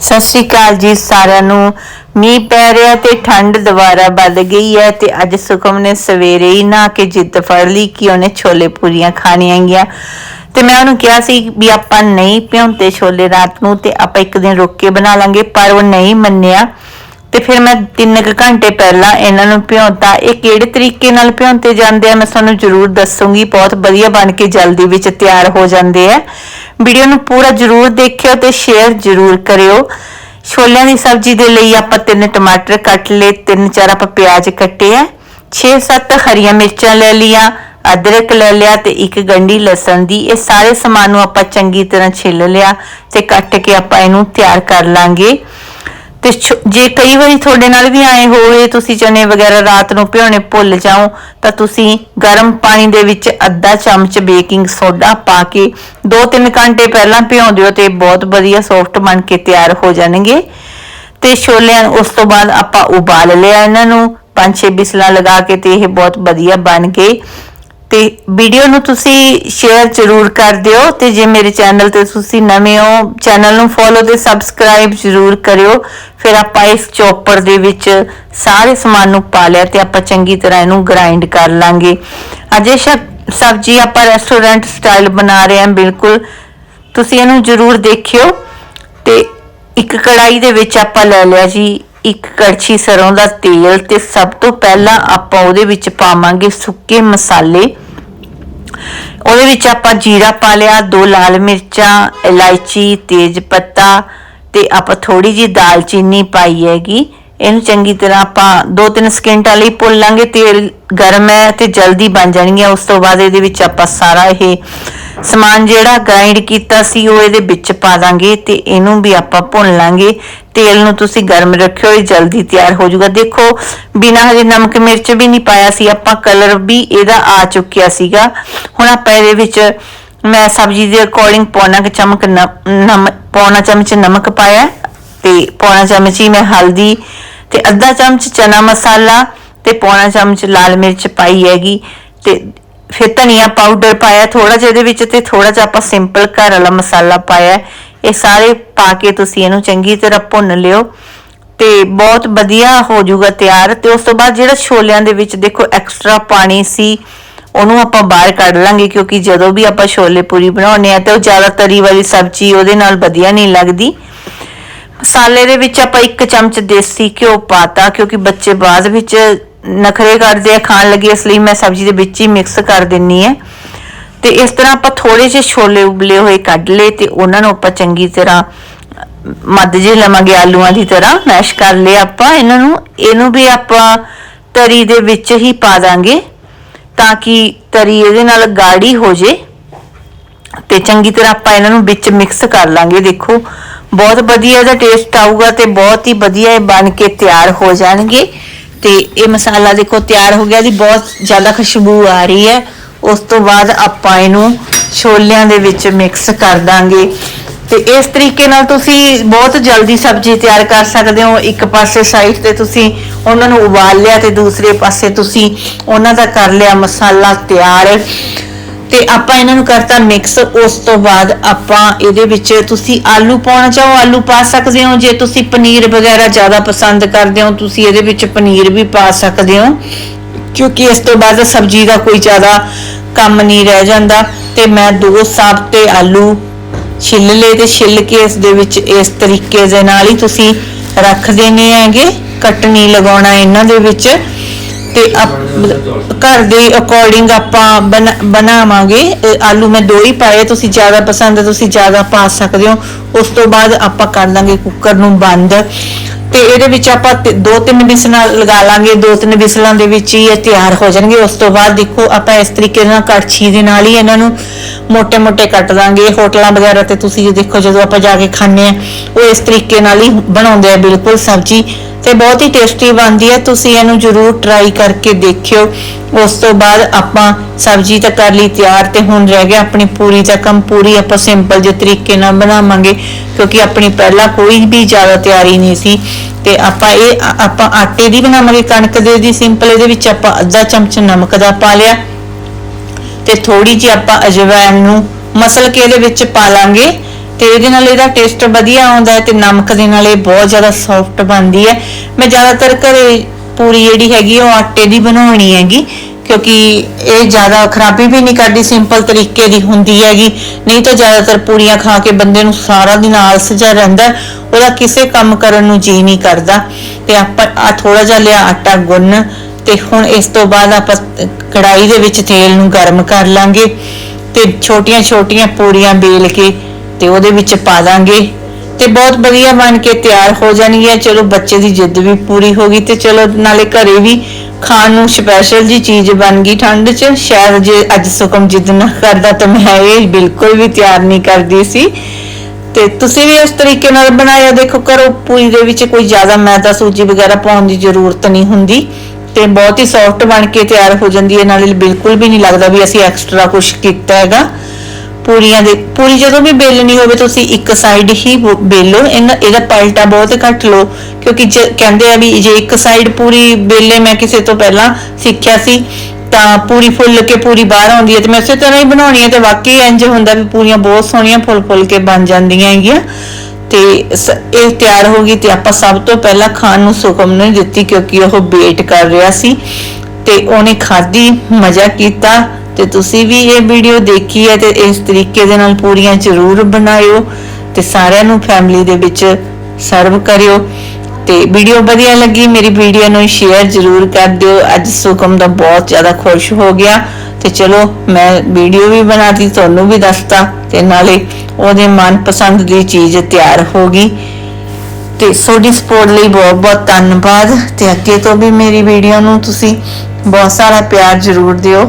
ਸਤਿ ਸ਼੍ਰੀ ਅਕਾਲ ਜੀ ਸਾਰਿਆਂ ਨੂੰ। ਮੀਂਹ ਪੈ ਰਿਹਾ ਤੇ ਠੰਡ ਦੁਬਾਰਾ ਵੱਧ ਗਈ ਹੈ ਤੇ ਅੱਜ ਸੁਖਮ ਨੇ ਸਵੇਰੇ ਹੀ ਨਹਾ ਕੇ ਜਿੱਦ ਫੜ ਲਈ ਕਿ ਉਹਨੇ ਛੋਲੇ ਪੂਰੀਆਂ ਖਾਣੀਆਂ ਗੀਆਂ ਤੇ ਮੈਂ ਉਹਨੂੰ ਕਿਹਾ ਸੀ ਵੀ ਆਪਾਂ ਨਹੀਂ ਭਿਉਂਤੇ ਛੋਲੇ ਰਾਤ ਨੂੰ ਤੇ ਆਪਾਂ ਇੱਕ ਦਿਨ ਰੁੱਕ ਕੇ ਬਣਾ ਲਾਂਗੇ, ਪਰ ਉਹ ਨਹੀਂ ਮੰਨਿਆ। ਤੇ ਫਿਰ ਮੈਂ 3 ਕੁ ਘੰਟੇ ਪਹਿਲਾਂ ਇਹਨਾਂ ਨੂੰ ਭਿਉਂਤਾ ਇਹ ਕਿਹੜੇ ਤਰੀਕੇ ਨਾਲ ਭਿਉਂਤੇ ਜਾਂਦੇ ਆ ਮੈਂ ਤੁਹਾਨੂੰ ਜ਼ਰੂਰ ਦੱਸੂਗੀ, ਬਹੁਤ ਵਧੀਆ ਬਣ ਕੇ ਜਲਦੀ ਵਿੱਚ ਤਿਆਰ ਹੋ ਜਾਂਦੇ ਆ। ਵੀਡੀਓ ਨੂੰ ਪੂਰਾ ਜ਼ਰੂਰ ਦੇਖਿਓ ਤੇ ਸ਼ੇਅਰ ਜ਼ਰੂਰ ਕਰਿਓ। ਛੋਲਿਆਂ ਦੀ ਸਬਜ਼ੀ ਦੇ ਲਈ ਆਪਾਂ ਤਿੰਨ ਟਮਾਟਰ ਕੱਟ ਲਏ, ਤਿੰਨ ਚਾਰ ਆਪਾਂ ਪਿਆਜ਼ ਕੱਟੇ ਆ 6-7 ਹਰੀਆਂ ਮਿਰਚਾਂ ਲੈ ਲੀਆਂ ਅਦਰਕ ਲੈ ਲਿਆ ਤੇ ਇੱਕ ਗੰਢੀ ਲਸਣ ਦੀ, ਇਹ ਸਾਰੇ ਸਮਾਨ ਨੂੰ ਆਪਾਂ ਚੰਗੀ ਤਰ੍ਹਾਂ ਛਿੱਲ ਲਿਆ ਤੇ ਕੱਟ ਕੇ ਆਪਾਂ ਇਹਨੂੰ ਤਿਆਰ ਕਰ ਲਾਂਗੇ। ਤੇ ਜੇ ਕਈ ਵਾਰੀ ਤੁਹਾਡੇ ਨਾਲ ਵੀ ਆਏ ਹੋਵੇ, ਤੁਸੀਂ ਚਨੇ ਵਗੈਰਾ ਰਾਤ ਨੂੰ ਭਿਉਣੇ ਭੁੱਲ ਜਾਓ, ਤਾਂ ਤੁਸੀਂ ਗਰਮ ਪਾਣੀ ਦੇ ਵਿੱਚ ਅੱਧਾ ਚਮਚ ਬੇਕਿੰਗ ਸੋਡਾ ਪਾ ਕੇ 2-3 ਘੰਟੇ ਪਹਿਲਾਂ ਭਿਉਂ ਦਿਓ ਤੇ ਬਹੁਤ ਵਧੀਆ ਸੌਫਟ ਬਣ ਕੇ ਤਿਆਰ ਹੋ ਜਾਣਗੇ। ਤੇ ਛੋਲਿਆਂ ਉਸ ਤੋਂ ਬਾਅਦ ਆਪਾਂ ਉਬਾਲ ਲਿਆ ਇਹਨਾਂ ਨੂੰ 5-6 ਬਿਸਲਾਂ ਲਗਾ ਕੇ ਤੇ ਇਹ ਬਹੁਤ ਵਧੀਆ ਬਣ ਕੇ ਤੇ ਵੀਡੀਓ ਨੂੰ ਤੁਸੀਂ ਸ਼ੇਅਰ ਜ਼ਰੂਰ ਕਰ ਦਿਓ ਤੇ ਜੇ ਮੇਰੇ ਚੈਨਲ ਤੇ ਤੁਸੀਂ ਨਵੇਂ ਹੋ ਚੈਨਲ ਨੂੰ ਫੋਲੋ ਤੇ ਸਬਸਕ੍ਰਾਈਬ ਜ਼ਰੂਰ ਕਰਿਓ। ਫਿਰ ਆਪਾਂ ਇਸ ਚੌਪਰ ਦੇ ਵਿੱਚ ਸਾਰੇ ਸਮਾਨ ਨੂੰ ਪਾ ਲਿਆ ਤੇ ਆਪਾਂ ਚੰਗੀ ਤਰ੍ਹਾਂ ਇਹਨੂੰ ਗ੍ਰਾਈਂਡ ਕਰ ਲਾਂਗੇ। ਅਜੇ ਸ਼ਬ- ਸਬਜ਼ੀ ਆਪਾਂ ਰੈਸਟੋਰੈਂਟ ਸਟਾਈਲ ਬਣਾ ਰਹੇ ਹਾਂ, ਬਿਲਕੁਲ। ਤੁਸੀਂ ਇਹਨੂੰ ਜ਼ਰੂਰ ਦੇਖਿਓ ਤੇ ਇੱਕ ਕੜਾਈ ਦੇ ਵਿੱਚ ਆਪਾਂ ਲੈ ਲਿਆ ਜੀ ਇੱਕ ਕੜਛੀ ਸਰੋਂ ਦਾ ਤੇਲ ਤੇ ਸਭ ਤੋਂ ਪਹਿਲਾਂ ਆਪਾਂ ਉਹਦੇ ਵਿੱਚ ਪਾਵਾਂਗੇ ਸੁੱਕੇ ਮਸਾਲੇ। ਉਹਦੇ ਵਿੱਚ ਆਪਾਂ ਜੀਰਾ ਪਾ ਲਿਆ, ਦੋ ਲਾਲ ਮਿਰਚਾਂ, ਇਲਾਇਚੀ, ਤੇਜ ਪੱਤਾ ਤੇ ਆਪਾਂ ਥੋੜੀ ਜੀ ਦਾਲਚੀਨੀ ਪਾਈ ਹੈਗੀ। ਇਹਨੂੰ ਚੰਗੀ ਤਰ੍ਹਾਂ ਆਪਾਂ 2-3 ਸਕਿੰਟਾਂ ਲਈ ਭੁੰਨ ਲਾਂਗੇ। ਤੇਲ ਗਰਮ ਹੈ ਤੇ ਜਲਦੀ ਬਣ ਜਾਣਗੀਆਂ। ਉਸ ਤੋਂ ਬਾਅਦ ਇਹਦੇ ਵਿੱਚ ਆਪਾਂ ਸਾਰਾ ਇਹ ਸਮਾਨ ਜਿਹੜਾ ਗ੍ਰਾਈਂਡ ਕੀਤਾ ਸੀ, ਉਹ ਇਹਦੇ ਵਿੱਚ ਪਾ ਦਾਂਗੇ ਤੇ ਇਹਨੂੰ ਵੀ ਆਪਾਂ ਭੁੰਨ ਲਾਂਗੇ। ਤੇਲ ਨੂੰ ਤੁਸੀਂ ਗਰਮ ਰੱਖਿਓ, ਇਹ ਜਲਦੀ ਤਿਆਰ ਹੋ ਜਾਊਗਾ। ਦੇਖੋ, ਬਿਨਾਂ ਹਜੇ ਨਮਕ ਮਿਰਚ ਵੀ ਨਹੀਂ ਪਾਇਆ ਸੀ, ਆਪਾਂ ਕਲਰ ਵੀ ਇਹਦਾ ਆ ਚੁੱਕਿਆ ਸੀਗਾ। ਹੁਣ ਆਪਾਂ ਇਹਦੇ ਵਿੱਚ ਮੈਂ ਸਬਜ਼ੀ ਦੇ ਅਕੋਰਡਿੰਗ ਪੌਣਾ ਕੁ ਚਮਕ ਨਮਕ ਨਮ, ਪੌਣਾ ਚਮਚ ਨਮਕ ਪਾਇਆ ਤੇ ਪੌਣਾ ਚਮਚ ਹੀ ਮੈਂ ਹਲਦੀ ਤੇ ਅੱਧਾ ਚਮਚ ਚਨਾ ਮਸਾਲਾ ਤੇ ਪੌਣਾ ਚਮਚ ਲਾਲ ਮਿਰਚ ਪਾਈ ਹੈਗੀ ਤੇ ਫਿਰ ਧਨੀਆ ਪਾਊਡਰ ਪਾਇਆ ਥੋੜਾ ਜਿਹਾ ਇਹਦੇ ਵਿੱਚ ਤੇ ਥੋੜਾ ਜਿਹਾ ਆਪਾਂ ਸਿੰਪਲ ਘਰ ਵਾਲਾ ਮਸਾਲਾ ਪਾਇਆ ਇਹ ਸਾਰੇ ਪਾ ਕੇ ਤੁਸੀਂ ਇਹਨੂੰ ਚੰਗੀ ਤਰ੍ਹਾਂ ਭੁੰਨ ਲਿਓ ਤੇ ਬਹੁਤ ਵਧੀਆ ਹੋ ਜਾਊਗਾ ਤਿਆਰ। ਤੇ ਉਸ ਤੋਂ ਬਾਅਦ ਜਿਹੜਾ ਛੋਲਿਆਂ ਦੇ ਵਿੱਚ ਦੇਖੋ ਐਕਸਟਰਾ ਪਾਣੀ ਸੀ, ਉਹਨੂੰ ਆਪਾਂ ਬਾਹਰ ਕੱਢ ਲਾਂਗੇ ਕਿਉਂਕਿ ਜਦੋਂ ਵੀ ਆਪਾਂ ਛੋਲੇ ਪੂਰੀ ਬਣਾਉਂਦੇ ਆ ਤੇ ਉਹ ਜ਼ਿਆਦਾ ਤਰੀ ਵਾਲੀ ਸਬਜ਼ੀ ਉਹਦੇ ਨਾਲ ਵਧੀਆ ਨਹੀਂ ਲੱਗਦੀ। ਮਸਾਲੇ ਦੇ ਵਿੱਚ ਆਪਾਂ ਇੱਕ ਚਮਚ ਦੇਸੀ ਘਿਓ ਪਾਤਾ ਕਿਉਂਕਿ ਬੱਚੇ ਬਾਅਦ ਵਿੱਚ ਨਖਰੇ ਕਰਦੇ ਆ, ਖਾਣ ਲੱਗੇ, ਇਸ ਲਈ ਮੈਂ ਸਬਜ਼ੀ ਦੇ ਵਿੱਚ ਹੀ ਮਿਕਸ ਕਰ ਦਿੰਨੀ ਹੈ ਤੇ ਇਸ ਤਰ੍ਹਾਂ ਆਪਾਂ ਥੋੜੇ ਜਿਹੇ ਛੋਲੇ ਉਬਲੇ ਹੋਏ ਕੱਢ ਲਏ ਤੇ ਉਹਨਾਂ ਨੂੰ ਆਪਾਂ ਚੰਗੀ ਤਰ੍ਹਾਂ ਮੱਧ ਜੇ ਲਵਾਂਗੇ ਆਲੂਆਂ ਦੀ ਤਰ੍ਹਾਂ, ਮੈਸ਼ ਕਰ ਲਏ ਆਪਾਂ। ਇਹਨਾਂ ਨੂੰ, ਇਹਨੂੰ ਵੀ ਆਪਾਂ ਤਰੀ ਦੇ ਵਿੱਚ ਹੀ ਪਾ ਦਾਂਗੇ ਤਾਂ ਕਿ ਤਰੀ ਇਹਦੇ ਨਾਲ ਗਾੜੀ ਹੋ ਜੇ। ਤੇ ਚੰਗੀ ਤਰ੍ਹਾਂ ਆਪਾਂ ਇਹਨਾਂ ਨੂੰ ਵਿੱਚ ਮਿਕਸ ਕਰ ਲਾਂਗੇ, ਦੇਖੋ। ਬਹੁਤ ਵਧੀਆ ਇਹਦਾ ਟੇਸਟ ਆਊਗਾ ਤੇ ਬਹੁਤ ਹੀ ਵਧੀਆ ਇਹ ਬਣ ਕੇ ਤਿਆਰ ਹੋ ਜਾਣਗੇ। ਤੇ ਇਹ ਮਸਾਲਾ ਦੇਖੋ ਤਿਆਰ ਹੋ ਗਿਆ ਜੀ, ਬਹੁਤ ਜ਼ਿਆਦਾ ਖੁਸ਼ਬੂ ਆ ਰਹੀ ਹੈ। ਉਸ ਤੋਂ ਬਾਅਦ ਆਪਾਂ ਇਹਨੂੰ ਛੋਲਿਆਂ ਦੇ ਵਿੱਚ ਮਿਕਸ ਕਰ ਦਾਂਗੇ। ਤੇ ਇਸ ਤਰੀਕੇ ਨਾਲ ਤੁਸੀਂ ਬਹੁਤ ਜਲਦੀ ਸਬਜ਼ੀ ਤਿਆਰ ਕਰ ਸਕਦੇ ਹੋ। ਇੱਕ ਪਾਸੇ ਸਾਈਡ ਤੇ ਤੁਸੀਂ ਉਹਨਾਂ ਨੂੰ ਉਬਾਲ ਲਿਆ ਤੇ ਦੂਸਰੇ ਪਾਸੇ ਤੁਸੀਂ ਉਹਨਾਂ ਦਾ ਕਰ ਲਿਆ ਮਸਾਲਾ ਤਿਆਰ। ਤੇ ਆਪਾਂ ਇਹਨਾਂ ਨੂੰ ਕਰਤਾ ਮਿਕਸ ਉਸ ਤੋਂ ਬਾਅਦ ਆਪਾਂ ਇਹਦੇ ਵਿੱਚ ਤੁਸੀਂ ਆਲੂ ਪਾਉਣਾ ਚਾਹੋ, ਆਲੂ ਪਾ ਸਕਦੇ ਹੋ। ਜੇ ਤੁਸੀਂ ਪਨੀਰ ਵਗੈਰਾ ਜ਼ਿਆਦਾ ਪਸੰਦ ਕਰਦੇ ਹੋ, ਤੁਸੀਂ ਇਹਦੇ ਵਿੱਚ ਪਨੀਰ ਵੀ ਪਾ ਸਕਦੇ ਹੋ। ਕਿਉਂਕਿ ਇਸ ਤੋਂ ਬਾਅਦ ਸਬਜ਼ੀ ਦਾ ਕੋਈ ਜ਼ਿਆਦਾ ਕੰਮ ਨਹੀਂ ਰਹਿ ਜਾਂਦਾ। ਤੇ ਮੈਂ ਦੋ ਸਾਬਤੇ ਆਲੂ ਛਿੱਲ ਲਏ ਤੇ ਛਿੱਲ ਕੇ ਇਸ ਦੇ ਵਿੱਚ ਇਸ ਤਰੀਕੇ ਦੇ ਨਾਲ ਹੀ ਤੁਸੀਂ ਰੱਖ ਦੇਣੇ ਹੈਗੇ। ਕੱਟ ਨਹੀਂ ਲਗਾਉਣਾ ਇਹਨਾਂ ਦੇ ਵਿੱਚ। ਤੇ ਘਰ ਦੇ ਅਕੋਰਡਿੰਗ ਆਪਾਂ ਬਣਾਵਾਂਗੇ। ਆਲੂ ਮੈਂ ਦੋ ਹੀ ਪਾਏ, ਤੁਸੀਂ ਜ਼ਿਆਦਾ ਪਸੰਦ ਹੈ, ਤੁਸੀਂ ਜ਼ਿਆਦਾ ਪਾ ਸਕਦੇ ਹੋ। ਉਸ ਤੋਂ ਬਾਅਦ ਆਪਾਂ ਕਰ ਲਾਂਗੇ ਕੁੱਕਰ ਨੂੰ ਬੰਦ। ਤੇ ਇਹਦੇ ਵਿੱਚ ਆਪਾਂ ਦੋ ਤਿੰਨ ਵਿਸਲਾਂ ਲਗਾ ਲਾਂਗੇ ਦੋ ਤਿੰਨ ਵਿਸਲਾਂ ਦੇ ਵਿੱਚ ਹੀ ਇਹ ਤਿਆਰ ਹੋ ਜਾਣਗੇ। ਉਸ ਤੋਂ ਬਾਅਦ ਦੇਖੋ, ਆਪਾਂ ਇਸ ਤਰੀਕੇ ਨਾਲ ਕੜਛੀ ਦੇ ਨਾਲ ਹੀ ਇਹਨਾਂ ਨੂੰ ਮੋٹے-ਮੋٹے ਕੱਟ ਦਾਂਗੇ। ਹੋਟਲਾਂ ਵਗੈਰਾ ਤੇ ਤੁਸੀਂ ਦੇਖੋ ਜਦੋਂ ਆਪਾਂ ਜਾ ਕੇ ਖਾਂਦੇ ਆ ਉਹ ਇਸ ਤਰੀਕੇ ਨਾਲ ਹੀ ਬਣਾਉਂਦੇ ਆ ਬਿਲਕੁਲ ਸਬਜ਼ੀ। ਤੇ ਬਹੁਤ ਹੀ ਟੇਸਟੀ ਬਣਦੀ ਹੈ। ਤੁਸੀਂ ਇਹਨੂੰ ਜ਼ਰੂਰ ਟਰਾਈ ਕਰਕੇ ਦੇਖਿਓ। ਉਸ ਤੋਂ ਬਾਅਦ ਆਪਾਂ ਸਬਜ਼ੀ ਤਾਂ ਕਰ ਲਈ ਤਿਆਰ ਤੇ ਹੁਣ ਰਹਿ ਗਿਆ ਆਪਣੀ ਪੂਰੀ ਦਾ ਕੰਮ। ਪੂਰੀ ਆਪਾਂ ਸਿੰਪਲ ਜਿਹੇ ਤਰੀਕੇ ਨਾਲ ਬਣਾਵਾਂਗੇ, ਕਿਉਂਕਿ ਆਪਣੀ ਪਹਿਲਾਂ ਕੋਈ ਵੀ ਜ਼ਿਆਦਾ ਤਿਆਰੀ ਨਹੀਂ ਸੀ। ਤੇ ਆਪਾਂ ਇਹ ਆਪਾਂ ਆਟੇ ਦੀ ਬਣਾਵਾਂਗੇ, ਕਣਕ ਦੇ ਦੀ ਸਿੰਪਲ ਇਹਦੇ ਵਿੱਚ ਆਪਾਂ ਅੱਧਾ ਚਮਚ ਨਮਕ ਦਾ ਪਾ ਲਿਆ। ਤੇ ਥੋੜੀ ਜਿਹੀ ਆਪਾਂ ਅਜਵਾਇਣ ਨੂੰ ਮਸਲ ਕੇ ਇਹਦੇ ਵਿੱਚ ਪਾ ਲਾਂਗੇ। ਤੇ ਇਹਦੇ ਨਾਲ ਇਹਦਾ ਟੇਸਟ ਵਧੀਆ ਆਉਂਦਾ ਹੈ ਤੇ ਨਮਕ ਦੇ ਨਾਲ ਇਹ ਬਹੁਤ ਜ਼ਿਆਦਾ ਸੌਫਟ ਬਣਦੀ ਹੈ। ਮੈਂ ਜ਼ਿਆਦਾਤਰ ਘਰੇ ਪੂਰੀ ਜਿਹੜੀ ਹੈਗੀ ਉਹ ਆਟੇ ਦੀ ਬਣਾਉਣੀ ਹੈਗੀ, ਕਿਉਂਕਿ ਇਹ ਜ਼ਿਆਦਾ ਖਰਾਬੀ ਵੀ ਨਹੀਂ ਕਰਦੀ ਸਿੰਪਲ ਤਰੀਕੇ ਦੀ ਹੁੰਦੀ ਹੈਗੀ। ਨਹੀਂ ਤਾਂ ਜ਼ਿਆਦਾਤਰ ਪੂਰੀਆਂ ਖਾ ਕੇ ਬੰਦੇ ਨੂੰ ਸਾਰਾ ਦਿਨ ਆਲਸ ਜਿਹਾ ਰਹਿੰਦਾ ਉਹਦਾ ਕਿਸੇ ਕੰਮ ਕਰਨ ਨੂੰ ਜੀ ਨਹੀਂ ਕਰਦਾ। ਤੇ ਆਪਾਂ ਆ ਥੋੜਾ ਜਿਹਾ ਲਿਆ ਆਟਾ ਗੁੰਨ, ਤੇ ਹੁਣ ਇਸ ਤੋਂ ਬਾਅਦ ਆਪਾਂ ਕੜਾਈ ਦੇ ਵਿੱਚ ਤੇਲ ਨੂੰ ਗਰਮ ਕਰ ਲਾਂਗੇ। ਤੇ ਛੋਟੀਆਂ ਛੋਟੀਆਂ ਪੂਰੀਆਂ ਬੇਲ ਕੇ ਤੇ ਉਹਦੇ ਵਿੱਚ ਪਾ ਦਾਂਗੇ। ਤੇ ਬਹੁਤ ਵਧੀਆ ਬਣ ਕੇ ਤਿਆਰ ਹੋ ਜਾਣਗੀਆਂ ਚਲੋ ਬੱਚੇ ਦੀ ਜਿੱਦ ਵੀ ਪੂਰੀ ਹੋ ਗਈ ਤੇ ਚਲੋ ਨਾਲੇ ਘਰੇ ਵੀ ਖਾਣ ਨੂੰ ਸਪੈਸ਼ਲ ਜੀ ਚੀਜ਼ ਬਣ ਗਈ ਠੰਡ 'ਚ। ਸ਼ਾਇਦ ਜੇ ਅੱਜ ਸੁਕਮ ਜਿੱਦ ਨਾ ਕਰਦਾ ਤਾਂ ਮੈਂ ਇਹ ਬਿਲਕੁਲ ਵੀ ਤਿਆਰ ਨਹੀਂ ਕਰਦੀ ਸੀ। ਤੇ ਤੁਸੀਂ ਵੀ ਇਸ ਤਰੀਕੇ ਨਾਲ ਬਣਾਇਆ। ਦੇਖੋ ਕਰੋ ਪੂਰੀ ਦੇ ਵਿੱਚ ਕੋਈ ਜ਼ਿਆਦਾ ਮੈਦਾ ਸੂਜੀ ਵਗੈਰਾ ਪਾਉਣ ਦੀ ਜ਼ਰੂਰਤ ਨਹੀਂ ਹੁੰਦੀ। ਤੇ ਬਹੁਤ ਹੀ ਸੌਫਟ ਬਣ ਕੇ ਤਿਆਰ ਹੋ ਜਾਂਦੀ ਹੈ। ਨਾਲੇ ਬਿਲਕੁਲ ਵੀ ਨਹੀਂ ਲੱਗਦਾ ਵੀ ਅਸੀਂ ਐਕਸਟਰਾ ਕੁਝ ਕੀਤਾ ਹੈਗਾ। ਪੂਰੀਆਂ ਦੇ ਪੂਰੀ ਜਦੋਂ ਵੀ ਬੇਲਣੀ ਹੋਵੇ ਤੁਸੀਂ ਇੱਕ ਸਾਈਡ ਹੀ ਬੇਲੋ। ਇਹਦਾ ਪਲਟਾ ਬਹੁਤ ਘੱਟ ਲਓ, ਕਿਉਂਕਿ ਕਹਿੰਦੇ ਆ ਵੀ ਜੇ ਇੱਕ ਸਾਈਡ ਪੂਰੀ ਬੇਲੇ ਮੈਂ ਕਿਸੇ ਤੋਂ ਪਹਿਲਾਂ ਸਿੱਖਿਆ ਸੀ, ਤਾਂ ਪੂਰੀ ਫੁੱਲ ਕੇ ਪੂਰੀ ਬਾਹਰ ਆਉਂਦੀ ਹੈ ਤੇ ਮੈਂ ਉਸੇ ਤਰ੍ਹਾਂ ਹੀ ਬਣਾਉਣੀ ਹੈ ਤੇ ਵਾਕਈ ਇੰਜ ਹੁੰਦਾ ਵੀ ਪੂਰੀਆਂ ਬਹੁਤ ਸੋਹਣੀਆਂ ਫੁੱਲ ਫੁੱਲ ਕੇ ਬਣ ਜਾਂਦੀਆਂ ਹੈਗੀਆਂ। ਤੇ ਇਹ ਤਿਆਰ ਹੋ ਗਈ ਤੇ ਆਪਾਂ ਸਭ ਤੋਂ ਪਹਿਲਾਂ ਖਾਣ ਨੂੰ ਸੁਖਮ ਨੂੰ ਦਿੱਤੀ ਕਿਉਂਕਿ ਉਹ ਵੇਟ ਕਰ ਰਿਹਾ ਸੀ। ਤੇ ਉਹਨੇ ਖਾਧੀ, ਮਜ਼ਾ ਕੀਤਾ। ਤੇ ਤੁਸੀਂ ਵੀ ਇਹ ਵੀਡੀਓ ਦੇਖੀ ਹੈ ਤੇ ਇਸ ਤਰੀਕੇ ਦੇ ਨਾਲ ਪੂਰੀਆਂ ਜ਼ਰੂਰ ਬਣਾਇਓ ਤੇ ਸਾਰਿਆਂ ਨੂੰ ਫੈਮਿਲੀ ਦੇ ਵਿੱਚ ਸਰਵ ਕਰਿਓ। ਤੇ ਵੀਡੀਓ ਵਧੀਆ ਲੱਗੀ, ਮੇਰੀ ਵੀਡੀਓ ਨੂੰ ਸ਼ੇਅਰ ਜ਼ਰੂਰ ਕਰ ਦਿਓ। ਅੱਜ ਸੁਖਮ ਦਾ ਬਹੁਤ ਜ਼ਿਆਦਾ ਖੁਸ਼ ਹੋ ਗਿਆ। ਤੇ ਚਲੋ, ਮੈਂ ਵੀਡੀਓ ਵੀ ਬਣਾਤੀ, ਤੁਹਾਨੂੰ ਵੀ ਦੱਸਤਾ ਤੇ ਨਾਲੇ ਉਹਦੇ ਮਨਪਸੰਦ ਦੀ ਚੀਜ਼ ਤਿਆਰ ਹੋ ਗਈ। ਤੇ ਤੁਹਾਡੀ ਸਪੋਰਟ ਲਈ ਬਹੁਤ ਬਹੁਤ ਧੰਨਵਾਦ। ਤੇ ਅੱਗੇ ਤੋਂ ਵੀ ਮੇਰੀ ਵੀਡੀਓ ਨੂੰ ਤੁਸੀਂ ਬਹੁਤ ਸਾਰਾ ਪਿਆਰ ਜ਼ਰੂਰ ਦਿਓ।